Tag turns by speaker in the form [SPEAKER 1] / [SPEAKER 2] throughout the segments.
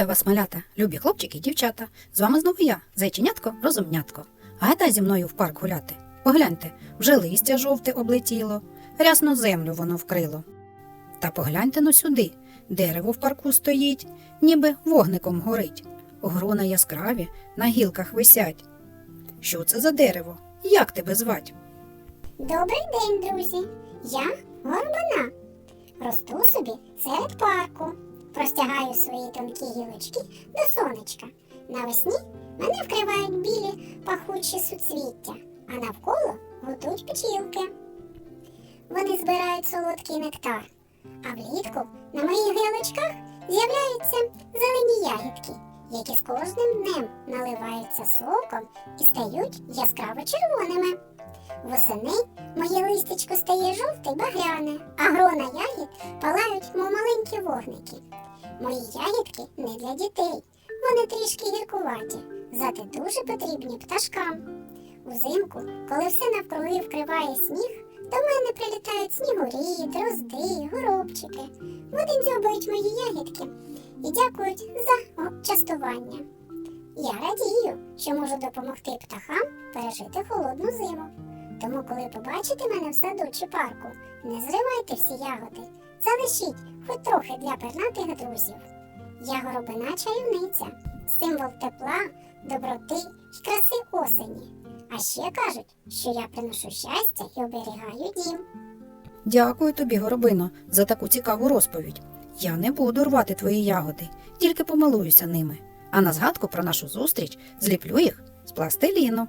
[SPEAKER 1] Вітаю вас, малята, любі хлопчики і дівчата. З вами знову я, зайченятко, розумнятко. Гадай зі мною в парк гуляти. Погляньте, вже листя жовте облетіло, рясну землю воно вкрило. Та погляньте но сюди, дерево в парку стоїть, ніби вогником горить. Грона яскраві на гілках висять. Що це за дерево? Як тебе звать?
[SPEAKER 2] Добрий день, друзі! Я горбана. Росту собі серед парку. Простягаю свої тонкі гілочки до сонечка. Навесні мене вкривають білі пахучі суцвіття, а навколо гудуть пчілки. Вони збирають солодкий нектар, а влітку на моїх гілочках з'являються зелені ягідки, які з кожним днем наливаються соком і стають яскраво червоними. Восени моє листечко стає жовте багряне, а грона ягід палають, мов маленькі вогники. Мої ягідки не для дітей, вони трішки гіркуваті, зате дуже потрібні пташкам. Узимку, коли все навкруги вкриває сніг, до мене прилітають снігурі, дрозди, горобчики. Вони дзьобають мої ягідки і дякують за частування. Я радію, що можу допомогти птахам пережити холодну зиму. Тому, коли побачите мене в саду чи парку, не зривайте всі ягоди, залишіть хоч трохи для пернатих друзів. Я горобина чарівниця, символ тепла, доброти й краси осені. А ще кажуть, що я приношу щастя і оберігаю дім.
[SPEAKER 1] Дякую тобі, горобино, за таку цікаву розповідь. Я не буду рвати твої ягоди, тільки помилуюся ними. А на згадку про нашу зустріч зліплю їх з пластиліну.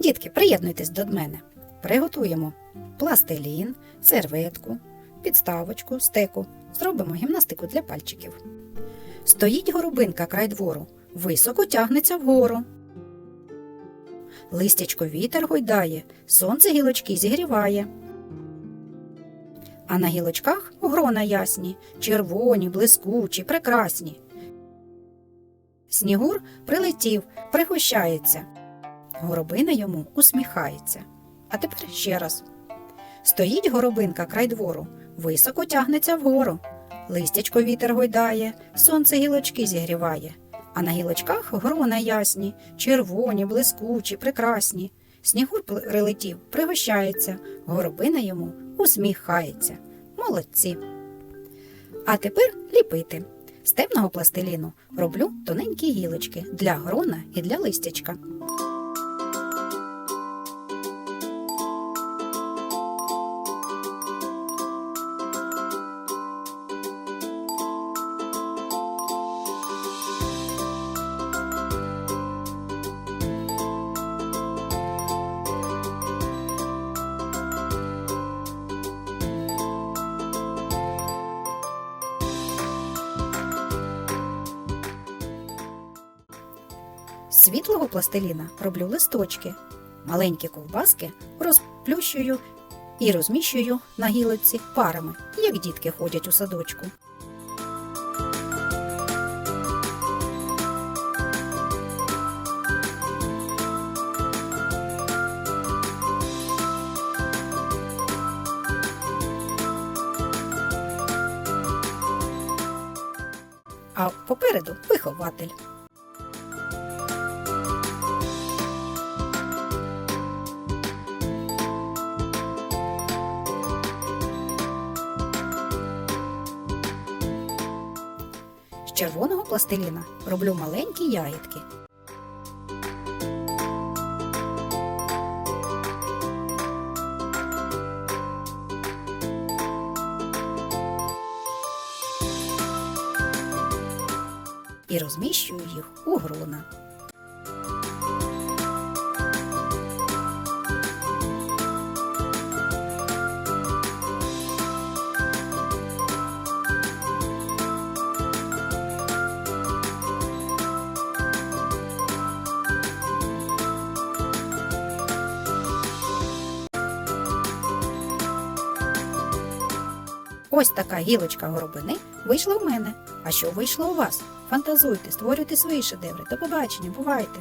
[SPEAKER 1] Дітки, приєднуйтесь до мене. Приготуємо пластилін, серветку, підставочку, стеку. Зробимо гімнастику для пальчиків. Стоїть горобинка край двору, високо тягнеться вгору. Листячко вітер гойдає, сонце гілочки зігріває. А на гілочках грона ясні, червоні, блискучі, прекрасні. Снігур прилетів, пригощається. Горобина йому усміхається. А тепер ще раз. Стоїть горобинка край двору, високо тягнеться вгору. Листячко вітер гойдає, сонце гілочки зігріває. А на гілочках грона ясні, червоні, блискучі, прекрасні. Снігур прилетів, пригощається, горобина йому усміхається. Молодці. А тепер ліпити. З темного пластиліну роблю тоненькі гілочки для грона і для листячка. Світлого пластиліна роблю листочки. Маленькі ковбаски розплющую і розміщую на гілочці парами, як дітки ходять у садочку. А попереду вихователь. З червоного пластиліна роблю маленькі ягідки. І розміщую їх у грона. Ось така гілочка горобини вийшла в мене. А що вийшло у вас? Фантазуйте, створюйте свої шедеври. До побачення, бувайте!